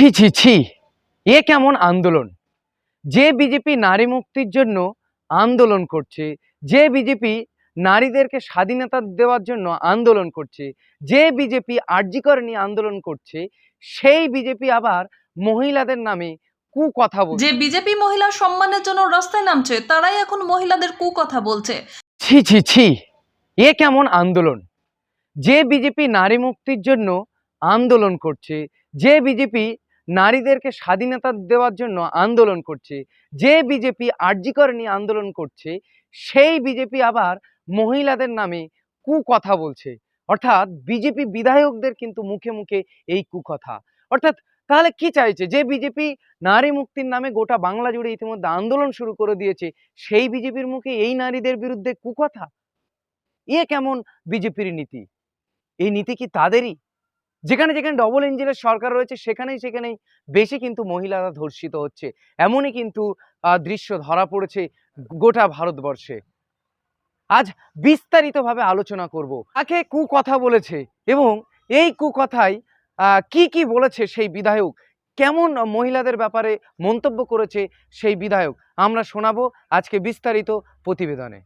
ছি ছি ছি। এ কেমন আন্দোলন? যে বিজেপি নারী মুক্তির জন্য আন্দোলন করছে যে বিজেপি নারীদেরকে স্বাধীনতা দেওয়ার জন্য আন্দোলন করছে যে বিজেপি আর্যিকর নিয়ে আন্দোলন করছে সেই বিজেপি আবার মহিলাদের নামে কু কথা বলছে। যে বিজেপি মহিলা সম্মানের জন্য রাস্তায় নামছে তারাই এখন মহিলাদের কুকথা বলছে। ছি ছি ছি। এ কেমন আন্দোলন? যে বিজেপি নারী মুক্তির জন্য আন্দোলন করছে যে বিজেপি নারীদেরকে স্বাধীনতা দেওয়ার জন্য আন্দোলন করছে। যে বিজেপি আর্যিকর নিয়ে আন্দোলন করছে, সেই বিজেপি আবার মহিলাদের নামে কু কথা বলছে। অর্থাৎ বিজেপি বিধায়কদের কিন্তু মুখে মুখে এই কুকথা। অর্থাৎ তাহলে কি চাইছে? যে বিজেপি নারী মুক্তির নামে গোটা বাংলা জুড়ে ইতিমধ্যে আন্দোলন শুরু করে দিয়েছে, সেই বিজেপির মুখে এই নারীদের বিরুদ্ধে কুকথা? এ কেমন বিজেপির নীতি? এই নীতি কি তাদেরই? যেখানে যেখানে ডবল ইঞ্জিনের সরকার রয়েছে, সেখানেই সেখানেই বেশি কিন্তু মহিলারা ধর্ষিত হচ্ছে। এমনই কিন্তু দৃশ্য ধরা পড়েছে গোটা ভারতবর্ষে। আজ বিস্তারিতভাবে আলোচনা করব। তাকে কুকথা বলেছে এবং এই কুকথায় কি কি বলেছে সেই বিধায়ক? কেমন মহিলাদের ব্যাপারে মন্তব্য করেছে সেই বিধায়ক? আমরা শোনাবো আজকে বিস্তারিত প্রতিবেদনে।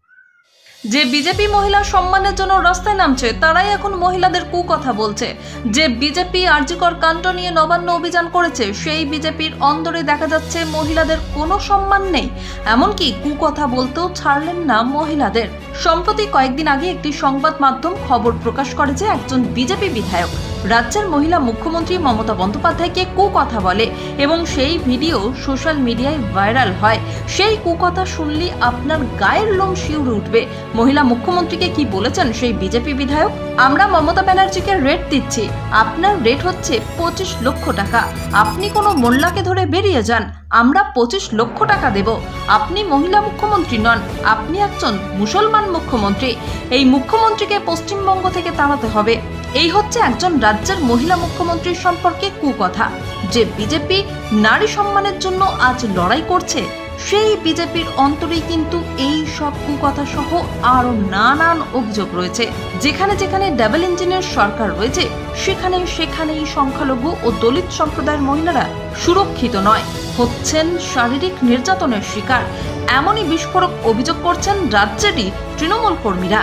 যে বিজেপি মহিলা সম্মানের জন্য রাস্তায় নামছে, তারাই এখন মহিলাদের কুকথা বলছে। যে বিজেপি আর্যিকর কাণ্ড নিয়ে নবান্ন অভিযান করেছে, সেই বিজেপির অন্দরে দেখা যাচ্ছে মহিলাদের কোনো সম্মান নেই। এমনকি কুকথা বলতেও ছাড়লেন না মহিলাদের। সম্প্রতি কয়েকদিন আগে একটি সংবাদ মাধ্যম খবর প্রকাশ করেছে একজন বিজেপি বিধায়ক রাজ্যের মহিলা মুখ্যমন্ত্রী মমতা বন্দ্যোপাধ্যায়কে কুকথা বলে এবং সেই ভিডিও সোশ্যাল মিডিয়ায় ভাইরাল হয়। সেই কুকথা শুনলে আপনার গায়ের লোম শিউরে উঠবে। মহিলা মুখ্যমন্ত্রীকে কি বলেছেন সেই বিজেপি বিধায়ক? আমরা মমতা ব্যানার্জিকে রেট দিচ্ছি। আপনার রেট হচ্ছে পঁচিশ লক্ষ টাকা। আপনি কোনো মোল্লাকে ধরে বেরিয়ে যান। আমরা পঁচিশ লক্ষ টাকা দেব। আপনি মহিলা মুখ্যমন্ত্রী নন। আপনি একজন মুসলমান মুখ্যমন্ত্রী। এই মুখ্যমন্ত্রীকে পশ্চিমবঙ্গ থেকে তাড়াতে হবে। এই হচ্ছে একজন রাজ্যের মহিলা মুখ্যমন্ত্রীর সম্পর্কে কুকথা। যে বিজেপি নারী সম্মানের জন্য আজ লড়াই করছে, সেই বিজেপির অন্তরেই কিন্তু এই সব কুকথা সহ আরও নানান অভিযোগ রয়েছে। যেখানে যেখানে ডাবল ইঞ্জিনের সরকার রয়েছে, সেখানে সেখানেই সংখ্যালঘু ও দলিত সম্প্রদায়ের মহিলারা সুরক্ষিত নয়। হচ্ছেন শারীরিক নির্যাতনের শিকার। এমনই বিস্ফোরক অভিযোগ করছেন রাজ্যেরই তৃণমূল কর্মীরা।